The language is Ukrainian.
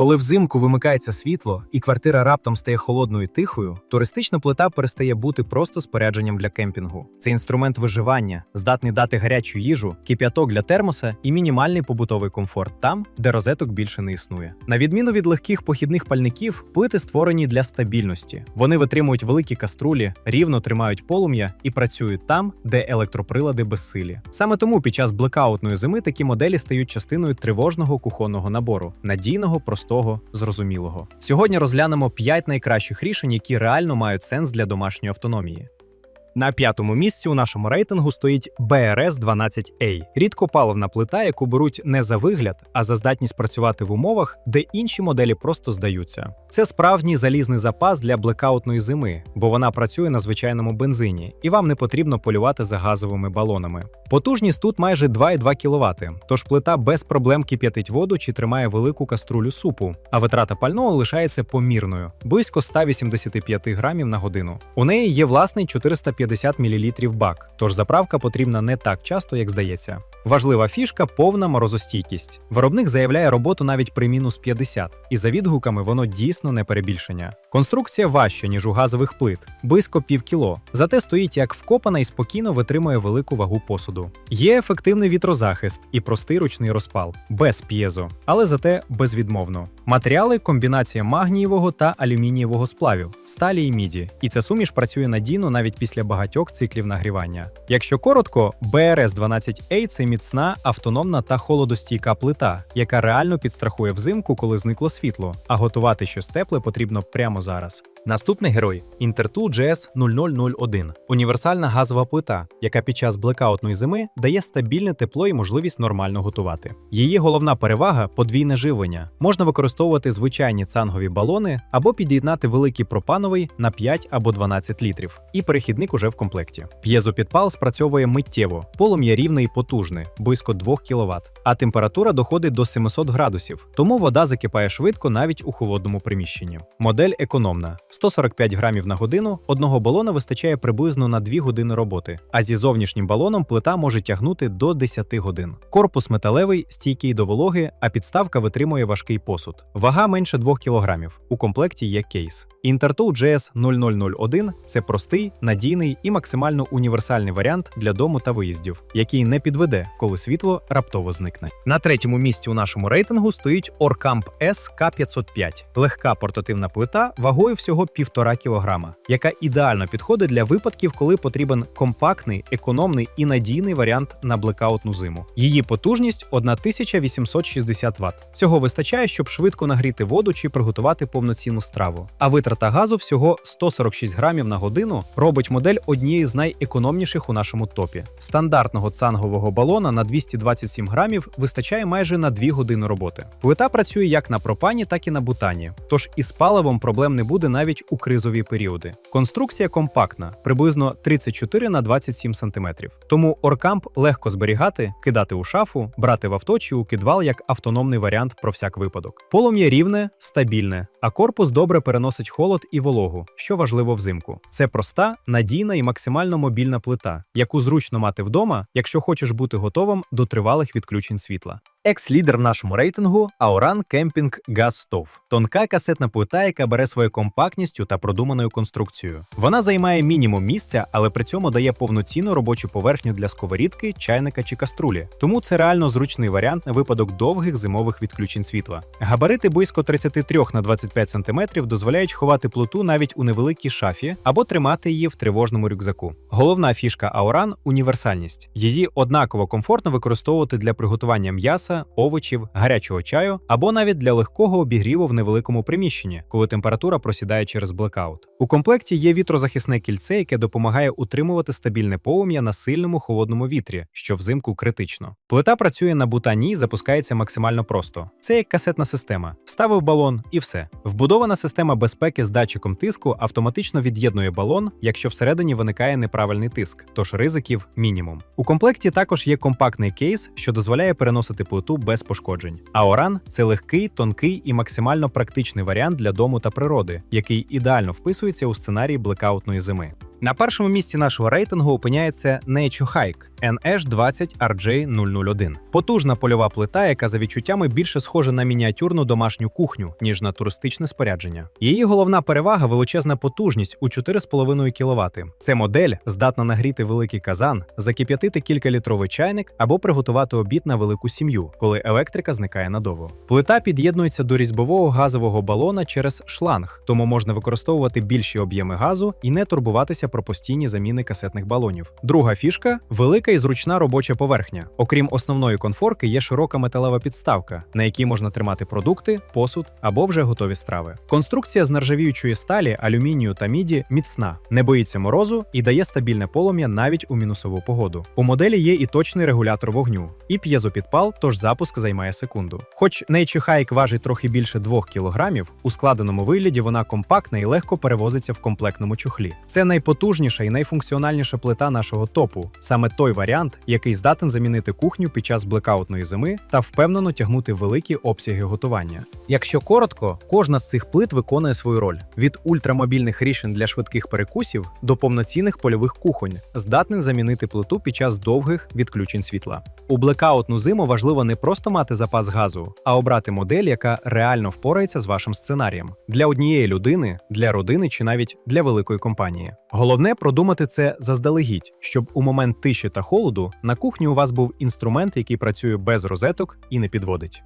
Коли взимку вимикається світло і квартира раптом стає холодною і тихою, туристична плита перестає бути просто спорядженням для кемпінгу. Це інструмент виживання, здатний дати гарячу їжу, кип'яток для термоса і мінімальний побутовий комфорт там, де розеток більше не існує. На відміну від легких похідних пальників, плити створені для стабільності. Вони витримують великі каструлі, рівно тримають полум'я і працюють там, де електроприлади безсилі. Саме тому під час блекаутної зими такі моделі стають частиною тривожного кухонного набору, надійного, простого, зрозумілого. Сьогодні розглянемо 5 найкращих рішень, які реально мають сенс для домашньої автономії. На п'ятому місці у нашому рейтингу стоїть BRS-12A – рідкопаливна плита, яку беруть не за вигляд, а за здатність працювати в умовах, де інші моделі просто здаються. Це справжній залізний запас для блекаутної зими, бо вона працює на звичайному бензині, і вам не потрібно полювати за газовими балонами. Потужність тут майже 2,2 кВт, тож плита без проблем кип'ятить воду чи тримає велику каструлю супу, а витрата пального лишається помірною близько 185 грамів на годину. У неї є власний 450 мл бак, тож заправка потрібна не так часто, як здається. Важлива фішка повна морозостійкість. Виробник заявляє роботу навіть при мінус 50, і за відгуками воно дійсно не перебільшення. Конструкція важча, ніж у газових плит, близько пів кіло. Зате стоїть як вкопана і спокійно витримує велику вагу посуду. Є ефективний вітрозахист і простий ручний розпал, без п'єзо, але зате безвідмовно. Матеріали комбінація магнієвого та алюмінієвого сплавів, сталі і міді. І ця суміш працює надійно навіть після багатьох циклів нагрівання. Якщо коротко, BRS-12A – це міцна, автономна та холодостійка плита, яка реально підстрахує взимку, коли зникло світло, а готувати щось тепле потрібно прямо зараз. Наступний герой Intertool GS0001 – універсальна газова плита, яка під час блекаутної зими дає стабільне тепло і можливість нормально готувати. Її головна перевага подвійне живлення. Можна використовувати звичайні цангові балони або під'єднати великий пропановий на 5 або 12 літрів. І перехідник уже в комплекті. П'єзопідпал спрацьовує миттєво, полум'я рівне і потужне, близько 2 кВт, а температура доходить до 700 градусів, тому вода закипає швидко навіть у холодному приміщенні. Модель економна. 145 грамів на годину, одного балона вистачає приблизно на 2 години роботи, а зі зовнішнім балоном плита може тягнути до 10 годин. Корпус металевий, стійкий до вологи, а підставка витримує важкий посуд. Вага менше 2 кг. У комплекті є кейс. Intertool GS0001 – це простий, надійний і максимально універсальний варіант для дому та виїздів, який не підведе, коли світло раптово зникне. На третьому місці у нашому рейтингу стоїть Orcamp S K505 – легка портативна плита вагою всього 1,5 кг, яка ідеально підходить для випадків, коли потрібен компактний, економний і надійний варіант на блекаутну зиму. Її потужність 1860 Вт. Цього вистачає, щоб швидко нагріти воду чи приготувати повноцінну страву. А витрата газу всього 146 грамів на годину робить модель однією з найекономніших у нашому топі. Стандартного цангового балона на 227 грамів вистачає майже на 2 години роботи. Плита працює як на пропані, так і на бутані, тож із паливом проблем не буде навіть у кризові періоди. Конструкція компактна, приблизно 34 на 27 см. Тому Оркамп легко зберігати, кидати у шафу, брати в авто чи у кидвал як автономний варіант про всяк випадок. Полум'я рівне, стабільне, а корпус добре переносить холод і вологу, що важливо взимку. Це проста, надійна і максимально мобільна плита, яку зручно мати вдома, якщо хочеш бути готовим до тривалих відключень світла. Екс-лідер в нашому рейтингу Camping Gas Stove. Тонка касетна плита, яка бере своєю компактністю та продуманою конструкцією. Вона займає мінімум місця, але при цьому дає повноцінну робочу поверхню для сковорідки, чайника чи каструлі. Тому це реально зручний варіант на випадок довгих зимових відключень світла. Габарити близько 33 на 25 см дозволяють ховати плиту навіть у невеликій шафі або тримати її в тривожному рюкзаку. Головна фішка Aoran – універсальність. Її однаково комфортно використовувати для приготування м'яса м'яса, овочів, гарячого чаю або навіть для легкого обігріву в невеликому приміщенні, коли температура просідає через блекаут. У комплекті є вітрозахисне кільце, яке допомагає утримувати стабільне полум'я на сильному холодному вітрі, що взимку критично. Плита працює на бутані і запускається максимально просто. Це як касетна система. Вставив балон і все. Вбудована система безпеки з датчиком тиску автоматично від'єднує балон, якщо всередині виникає неправильний тиск, тож ризиків мінімум. У комплекті також є компактний кейс, що дозволяє переносити плиту без пошкоджень. А Оран це легкий, тонкий і максимально практичний варіант для дому та природи, який ідеально вписується у сценарій блекаутної зими. На першому місці нашого рейтингу опиняється Nature Hike NH20RJ001. Потужна польова плита, яка за відчуттями більше схожа на мініатюрну домашню кухню, ніж на туристичне спорядження. Її головна перевага величезна потужність у 4,5 кВт. Це модель здатна нагріти великий казан, закип'ятити кількалітровий чайник або приготувати обід на велику сім'ю, коли електрика зникає надовго. Плита під'єднується до різьбового газового балона через шланг, тому можна використовувати більші об'єми газу і не турбуватися про постійні заміни касетних балонів. Друга фішка велика і зручна робоча поверхня. Окрім основної конфорки, є широка металева підставка, на якій можна тримати продукти, посуд або вже готові страви. Конструкція з нержавіючої сталі, алюмінію та міді міцна, не боїться морозу і дає стабільне полум'я навіть у мінусову погоду. У моделі є і точний регулятор вогню, і п'єзопідпал, тож запуск займає секунду. Хоч Hike важить трохи більше 2 кілограмів, у складеному вигляді вона компактна і легко перевозиться в комплектному чохлі. Це найпотужніша і найфункціональніша плита нашого топу, саме той варіант, який здатен замінити кухню під час блекаутної зими та впевнено тягнути великі обсяги готування. Якщо коротко, кожна з цих плит виконує свою роль від ультрамобільних рішень для швидких перекусів до повноцінних польових кухонь, здатних замінити плиту під час довгих відключень світла. У блекаутну зиму важливо не просто мати запас газу, а обрати модель, яка реально впорається з вашим сценарієм для однієї людини, для родини чи навіть для великої компанії. Головне продумати це заздалегідь, щоб у момент тиші та холоду на кухні у вас був інструмент, який працює без розеток і не підводить.